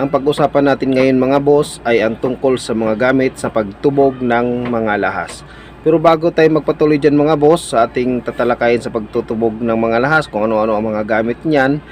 Ang pag-usapan natin ngayon mga boss ay ang tungkol sa mga gamit sa pagtubog ng mga lahas. Pero bago tayo magpatuloy dyan mga boss sa ating tatalakayin sa pagtutubog ng mga lahas kung ano-ano ang mga gamit niyan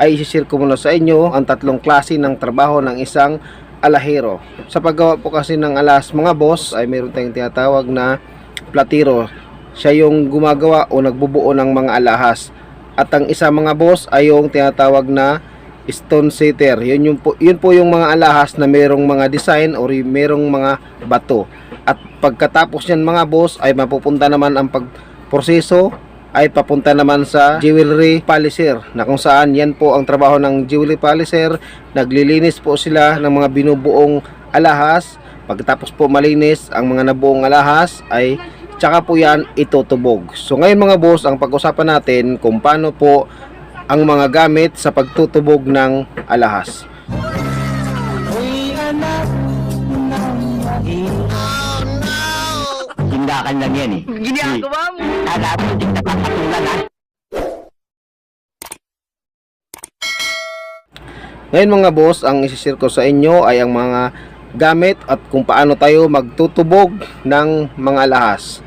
ay isishare ko muna sa inyo ang tatlong klase ng trabaho ng isang alahero. Sa paggawa po kasi ng alas mga boss ay meron tayong tinatawag na platiro. Siya yung gumagawa o nagbubuo ng mga alahas. At ang isa mga boss ay yung tinatawag na stone setter. Yun, yung po, yun po yung mga alahas na merong mga design or merong mga bato. At pagkatapos yan mga boss ay mapupunta naman ang pagproseso ay papunta naman sa jewelry polisher na kung saan yan po ang trabaho ng jewelry polisher naglilinis po sila ng mga binubuong alahas pagkatapos po malinis ang mga nabuong alahas ay tsaka po yan itutubog so ngayon mga boss ang pag-usapan natin kung paano po ang mga gamit sa pagtutubog ng alahas Tindakan lang yan eh. Ginagawa mo. Hindi ha? Ngayon mga boss, ang isishare ko sa inyo ay ang mga gamit at kung paano tayo magtutubog ng mga lahas.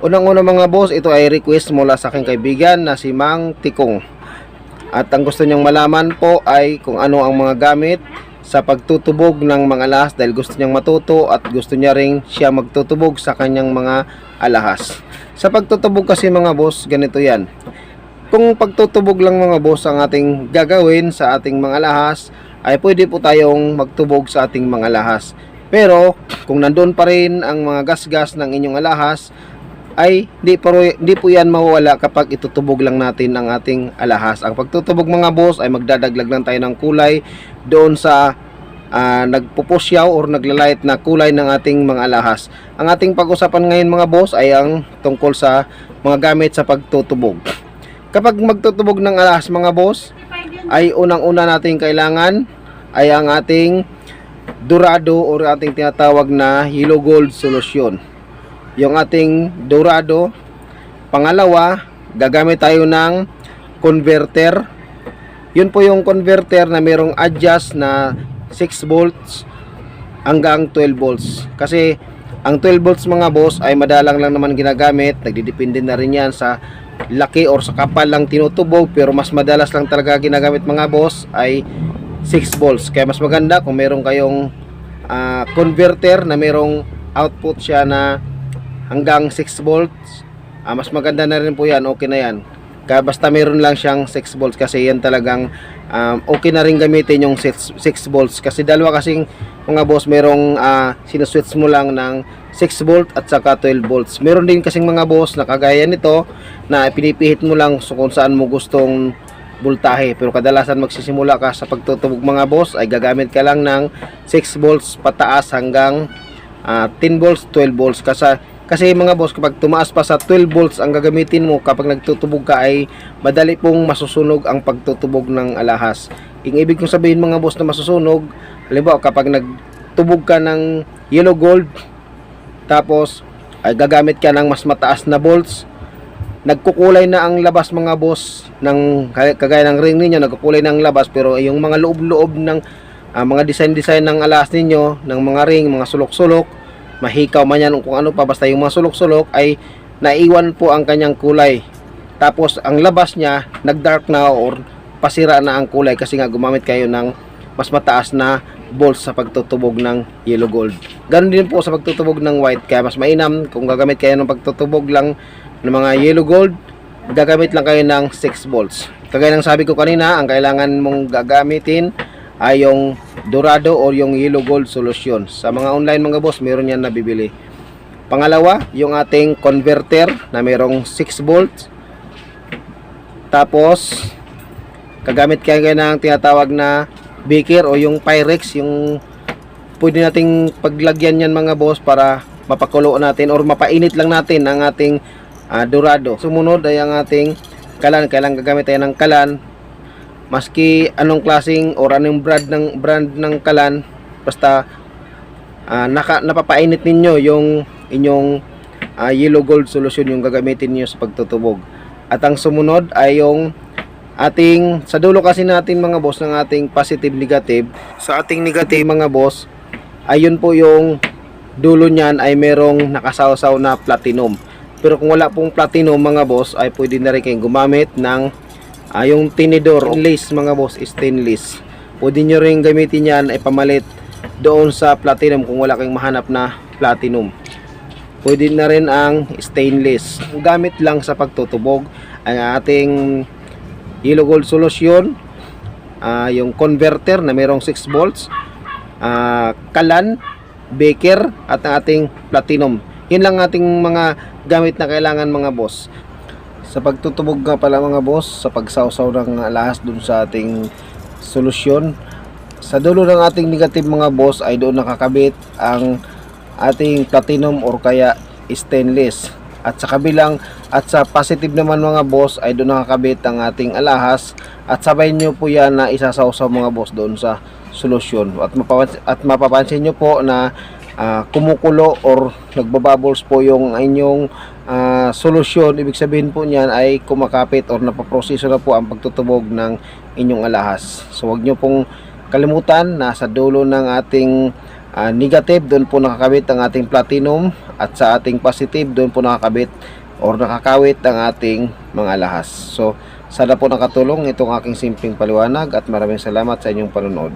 Unang-una mga boss, ito ay request mula sa aking kaibigan na si Mang Tikong. At ang gusto niyang malaman po ay kung ano ang mga gamit sa pagtutubog ng mga alahas dahil gusto niyang matuto at gusto niya ring siya magtutubog sa kanyang mga alahas. Sa pagtutubog kasi mga boss, ganito yan kung pagtutubog lang mga boss ang ating gagawin sa ating mga lahas ay pwede po tayong magtubog sa ating mga lahas pero kung nandun pa rin ang mga gasgas ng inyong alahas ay di po, di po yan mawawala kapag itutubog lang natin ang ating alahas. Ang pagtutubog mga boss ay magdadaglag lang tayo ng kulay doon sa uh, nagpupusyaw or naglalait na kulay ng ating mga alahas. Ang ating pag-usapan ngayon mga boss ay ang tungkol sa mga gamit sa pagtutubog. Kapag magtutubog ng alas mga boss, ay unang-una nating kailangan ay ang ating Dorado or ating tinatawag na Yellow Gold solution. Yung ating Dorado. Pangalawa, gagamit tayo ng converter. Yun po yung converter na merong adjust na 6 volts hanggang 12 volts. Kasi ang 12 volts mga boss ay madalang lang naman ginagamit. Nagdidepende na rin yan sa laki or sa kapal lang tinutubog pero mas madalas lang talaga ginagamit mga boss ay 6 volts kaya mas maganda kung meron kayong ah, converter na merong output siya na hanggang 6 volts. Ah, mas maganda na rin po yan. Okay na yan. Kaya basta meron lang siyang 6 volts kasi yan talagang um, okay na rin gamitin yung 6, 6 volts. Kasi dalawa kasing mga boss merong uh, sinuswitch mo lang ng 6 volt at saka 12 volts. Meron din kasing mga boss na kagaya nito na pinipihit mo lang so kung saan mo gustong voltahe pero kadalasan magsisimula ka sa pagtutubog mga boss ay gagamit ka lang ng 6 volts pataas hanggang ah, 10 volts 12 volts. Kasi kasi mga boss kapag tumaas pa sa 12 volts ang gagamitin mo kapag nagtutubog ka ay madali pong masusunog ang pagtutubog ng alahas. Ang ibig kong sabihin mga boss na masusunog halimbawa kapag nagtubog ka ng yellow gold tapos ay gagamit ka ng mas mataas na volts nagkukulay na ang labas mga boss ng kagaya ng ring ninyo nagkukulay na ang labas pero yung mga loob-loob ng ah, mga design-design ng alas ninyo ng mga ring, mga sulok-sulok mahikaw man yan kung ano pa basta yung mga sulok-sulok ay naiwan po ang kanyang kulay tapos ang labas niya nag-dark na or pasira na ang kulay kasi nga gumamit kayo ng mas mataas na bolts sa pagtutubog ng yellow gold. Ganon din po sa pagtutubog ng white kaya mas mainam kung gagamit kayo ng pagtutubog lang ng mga yellow gold, gagamit lang kayo ng 6 volts. Kagaya ng sabi ko kanina, ang kailangan mong gagamitin ay yung dorado or yung yellow gold solution. Sa mga online mga boss, meron yan nabibili. Pangalawa, yung ating converter na merong 6 volts. Tapos, kagamit kayo ng tinatawag na beaker o yung Pyrex, yung pwede nating paglagyan yan mga boss para mapakulo natin or mapainit lang natin ang ating ah, dorado. Sumunod ay ang ating kalan. Kailangan gagamit tayo ng kalan. Maski anong klasing or anong brand ng brand ng kalan, basta ah, naka, napapainit ninyo yung inyong ah, yellow gold solution yung gagamitin niyo sa pagtutubog. At ang sumunod ay yung ating sa dulo kasi natin mga boss ng ating positive negative sa ating negative mga boss ayun po yung dulo niyan ay merong nakasawsaw na platinum pero kung wala pong platinum mga boss ay pwede na rin kayong gumamit ng ah, yung tinidor stainless mga boss stainless. Pwede nyo rin gamitin yan ay pamalit doon sa platinum kung wala kayong mahanap na platinum. Pwede na rin ang stainless. Gamit lang sa pagtutubog. Ang ating yellow gold solution ah, yung converter na merong 6 volts ah, kalan baker at ang ating platinum. Yun lang ating mga gamit na kailangan mga boss sa pagtutubog nga pala mga boss sa pagsawsaw ng alahas dun sa ating solusyon. Sa dulo ng ating negative mga boss ay doon nakakabit ang ating platinum or kaya stainless. At sa kabilang at sa positive naman mga boss ay doon nakakabit ang ating alahas. At sabay nyo po yan na isasawsaw mga boss doon sa solusyon. At, mapapansin, at mapapansin nyo po na ah, kumukulo or nagbabubbles po yung inyong ah, solusyon ibig sabihin po niyan ay kumakapit or napaproseso na po ang pagtutubog ng inyong alahas. So wag nyo pong kalimutan na sa dulo ng ating ah, negative doon po nakakabit ang ating platinum at sa ating positive doon po nakakabit or nakakawit ang ating mga alahas. So sana po nakatulong itong aking simpleng paliwanag at maraming salamat sa inyong panonood